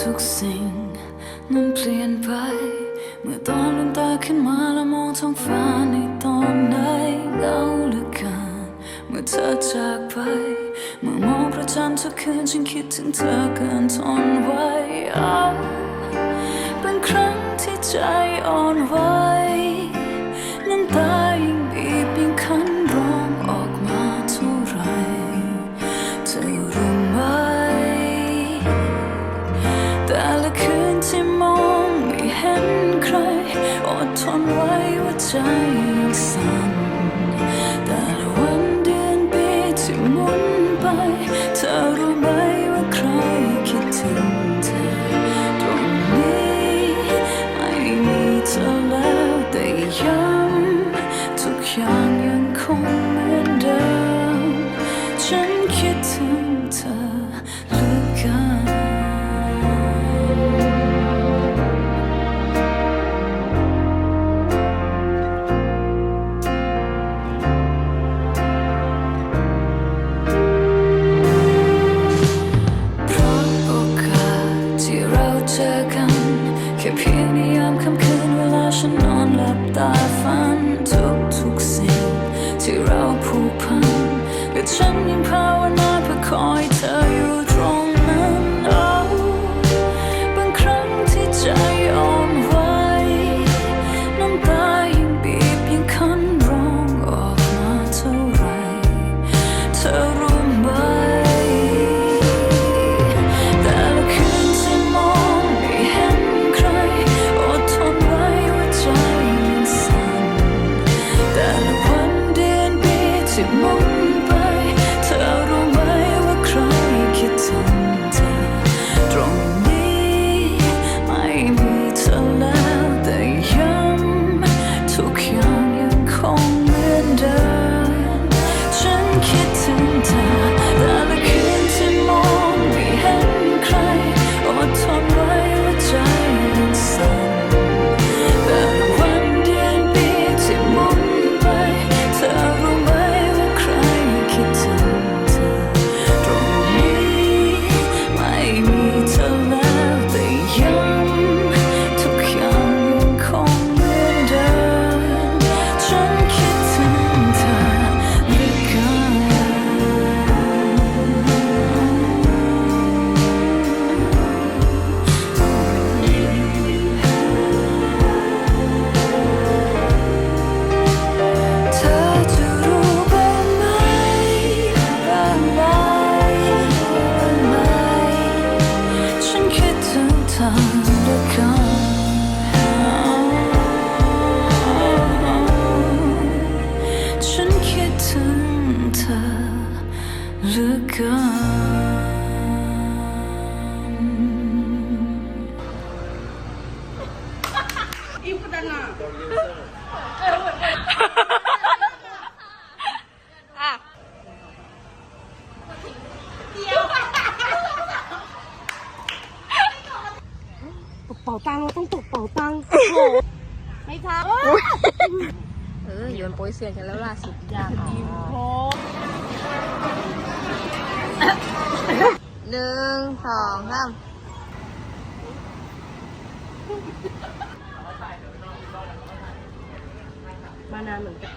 ทุกสิ่งนั้นเปลี่ยนไป เมื่อตอนลืมตาขึ้นมาแล้วมองท้องฟ้าในตอนไหนเหงาเหลือเกินเมื่อเธอจากไป เมื่อมองประจันทุกคืนฉันคิดถึงเธอเกินทนไหวอ้าวเป็นครั้งที่ใจอ่อนไหว แต่ละคืนที่มองไม่เห็นใคร อดทนไว้ว่าใจยังสั่น ค่เพียงในยามค่ำคืนเวลาฉันนอนหลับตาฝันทุกทุกๆสิ่งที่เราผูกพันและฉันยังภาวนาเพื่อคอยเธออยู่ เป่าตังค์เราต้องตกเป่าตังค์ไม่ทักเออโยนโปรยเสียกันแล้วล่าสุดยากหนึ่งสองสามมานานเหมือนกัน